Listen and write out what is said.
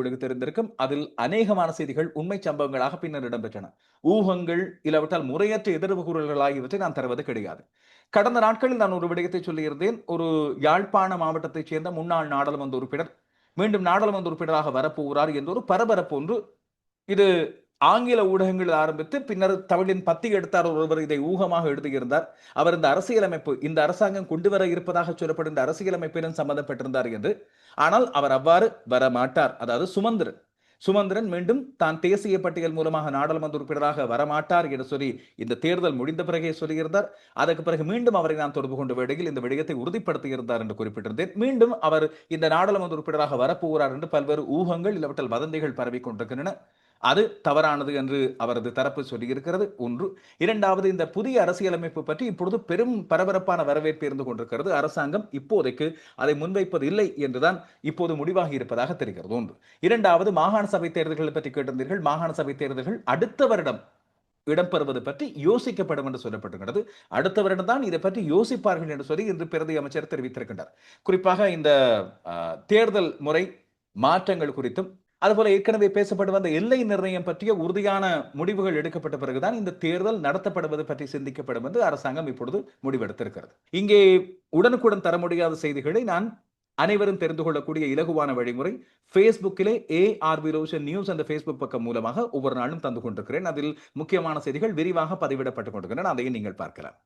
உங்களுக்கு தெரிந்திருக்கும் அதில் அநேகமான செய்திகள் உண்மை சம்பவங்களாக பின்னர் இடம்பெற்றன. ஊகங்கள் இல்லாவிட்டால் முறையற்ற எதிர்வு குரல்கள் ஆகியவற்றை நான் தருவது கிடையாது. கடந்த நாட்களில் நான் ஒரு விடயத்தை சொல்லியிருந்தேன். ஒரு யாழ்ப்பாண மாவட்டத்தைச் சேர்ந்த முன்னாள் நாடாளுமன்ற உறுப்பினர் மீண்டும் நாடாளுமன்ற உறுப்பினராக வரப்போகிறார் என்ற ஒரு பரபரப்பு ஒன்று இது ஆங்கில ஊடகங்கள் ஆரம்பித்து பின்னர் தமிழின் பத்தி எடுத்தார் ஒருவர் இதை ஊகமாக எழுதியிருந்தார். அவர் இந்த அரசியலமைப்பு இந்த அரசாங்கம் கொண்டு வர இருப்பதாக சொல்லப்படுகின்ற அரசியலமைப்பிலும் சம்பந்தப்பட்டிருந்தார் என்று. ஆனால் அவர் அவ்வாறு வர மாட்டார் அதாவது சுமந்திரன். சுமந்திரன் மீண்டும் தான் தேசிய பட்டியல் மூலமாக நாடாளுமன்ற உறுப்பினராக வரமாட்டார் என்று சொல்லி இந்த தேர்தல் முடிந்த பிறகே சொல்லியிருந்தார். அதற்கு பிறகு மீண்டும் அவரை நான் தொடர்பு கொண்ட வேளையில் இந்த விடயத்தை உறுதிப்படுத்தியிருந்தார் என்று குறிப்பிட்டிருந்தேன். மீண்டும் அவர் இந்த நாடாளுமன்ற உறுப்பினராக வரப்போகிறார் என்று பல்வேறு ஊகங்கள் இல்லாவற்றில் வதந்திகள் பரவிக் கொண்டிருக்கின்றன. அது தவறானது என்று அவரது தரப்பு சொல்லியிருக்கிறது. ஒன்று. இரண்டாவது இந்த புதிய அரசியலமைப்பு பற்றி இப்பொழுது பெரும் பரபரப்பான வரவேற்பு இருந்து கொண்டிருக்கிறது. அரசாங்கம் இப்போதைக்கு அதை முன்வைப்பது இல்லை என்றுதான் இப்போது முடிவாகி இருப்பதாக தெரிகிறது. ஒன்று. இரண்டாவது மாகாண சபை தேர்தல்களை பற்றி கேட்டிருந்தீர்கள். மாகாண சபை தேர்தல்கள் அடுத்த வருடம் இடம்பெறுவது பற்றி யோசிக்கப்படும் என்று சொல்லப்பட்டிருக்கிறது. அடுத்த வருடம் தான் இதை பற்றி யோசிப்பார்கள் என்று சொல்லி இன்று பிரதி அமைச்சர் தெரிவித்திருக்கின்றார். குறிப்பாக இந்த தேர்தல் முறை மாற்றங்கள் குறித்தும் அதுபோல ஏற்கனவே பேசப்பட்டு வந்த எல்லை நிர்ணயம் பற்றிய உறுதியான முடிவுகள் எடுக்கப்பட்ட பிறகுதான் இந்த தேர்தல் நடத்தப்படுவது பற்றி சிந்திக்கப்படும் என்று அரசாங்கம் இப்பொழுது முடிவெடுத்திருக்கிறது. இங்கே உடனுக்குடன் தர முடியாத செய்திகளை நான் அனைவரும் தெரிந்து கொள்ளக்கூடிய இலகுவான வழிமுறை ஃபேஸ்புக்கிலே ஏ ஆர் ரோஷன் நியூஸ் அந்த ஃபேஸ்புக் பக்கம் மூலமாக ஒவ்வொரு நாளும் தந்து கொண்டிருக்கிறேன். அதில் முக்கியமான செய்திகள் விரிவாக பதிவிடப்பட்டுக் கொண்டிருக்கின்றன. அதையும் நீங்கள் பார்க்கலாம்.